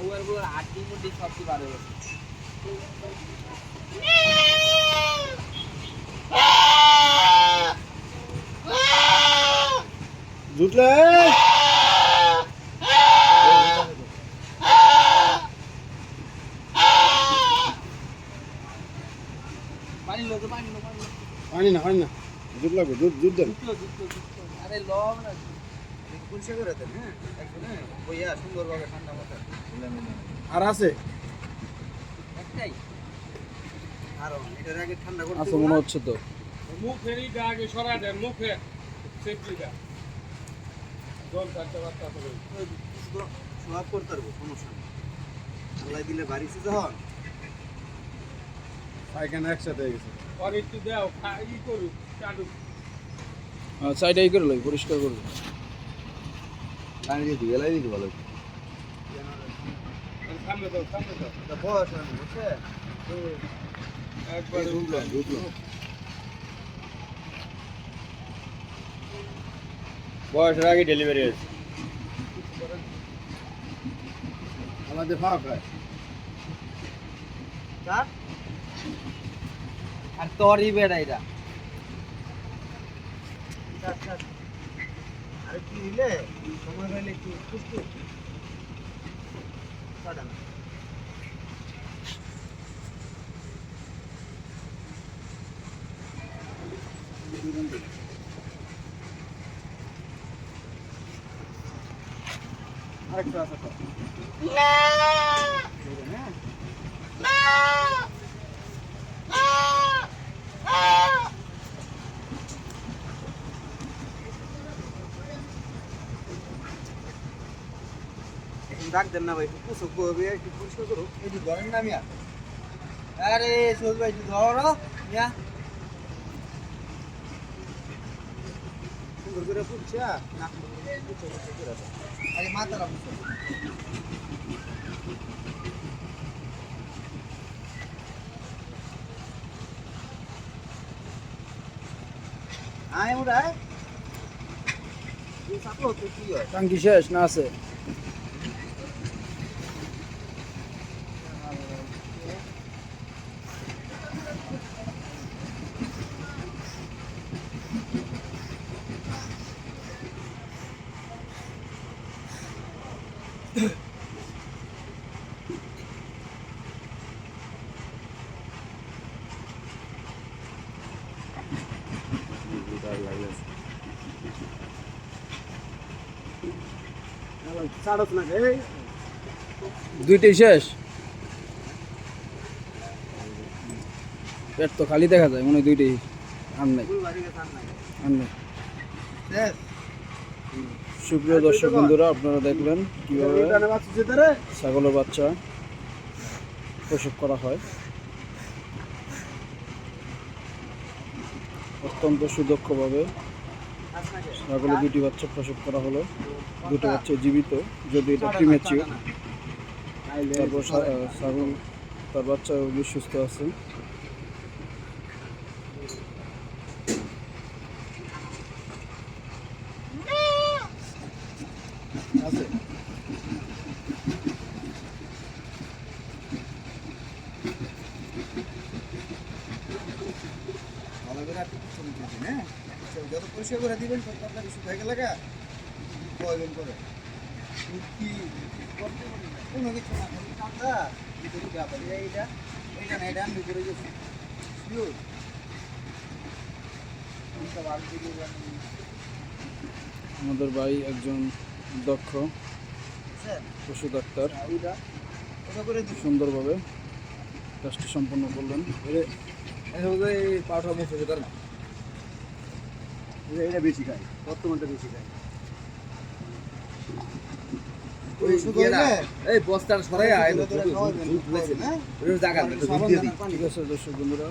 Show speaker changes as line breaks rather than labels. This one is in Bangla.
আউয়ারগুলোর আটটি মুটি সবটি বারো
জুটলে?
পানি
না পানি না। জুট লাগবে জুট জুট দেন।
আরে লব না হ্যাঁ হ্যাঁ
আর আছে?
একটাই। আরও এটার ঠান্ডা
মনে হচ্ছে তো।
মুখের ইটা আগে সরা দেন মুখে সেফটিটা জল কাটতে
করতে পারব সমস্যা নেই। আল্লাহ দিলে বাড়িছে যখন
পায়খানা একসাথে হয়ে গেছে।
আর একটু দাও ই করুক চালু
সাইডে করে পরিষ্কার করবে
একবার
ঢুকলাম ঢুকলাম
বয়সের আগে ডেলিভারি হয়েছে।
আমাদের ফাঁক হয়।
আর তোরই বেড়া এটা। আরে কি দিলে সময় হইলে কি খুশকি কাটা না
আরেকটা আছে তো
এখন ডাক দেন না ভাই একটু পুষো করবে একটু পরিষ্কার করো। এই যে ধরেন না মিয়া। আরে সোজ ভাই একটু ধরো মিয়া। সুন্দর করে না পুষো করে দাও। আরে মাথাটা পুষো। আয় হয়?
টাঙ্কি শেষ না আছে। দুইটাই শেষ। পেট তো খালি দেখা যায় মনে হয় দুইটাই আর নাই।
আর নাই।
সুপ্রিয় দর্শক বন্ধুরা, আপনারা দেখলেন কীভাবে ছাগলের বাচ্চা প্রসব করা হয়। অত্যন্ত সুদক্ষভাবে ছাগলের দুটি বাচ্চা প্রসব করা হলো। দুটো বাচ্চা জীবিত যদি এটা প্রিমেচিউর তারপর ছাগল, তার বাচ্চা বেশ সুস্থ আছে
ভালো করে একটু ছবি তুলবেন হ্যাঁ ছবি যত পরিষ্কার করে দিবেন তত আপনার শুকাই গেলে প্রয়োজন করে। কোনো কিছু না কাঁদা ভিতরে গাবা এইটা এইটা না এটা আমি করে গেছি। শিওর
আমাদের ভাই একজন দক্ষ পশু ডাক্তার। সুন্দরভাবে কাজটি সম্পন্ন করলেন।
যেতে না এটা বেশি খায় বর্তমানটা বেশি খায় এই বস্তার সরাই আয় জায়গা
ঠিক আছে দর্শক বন্ধুরা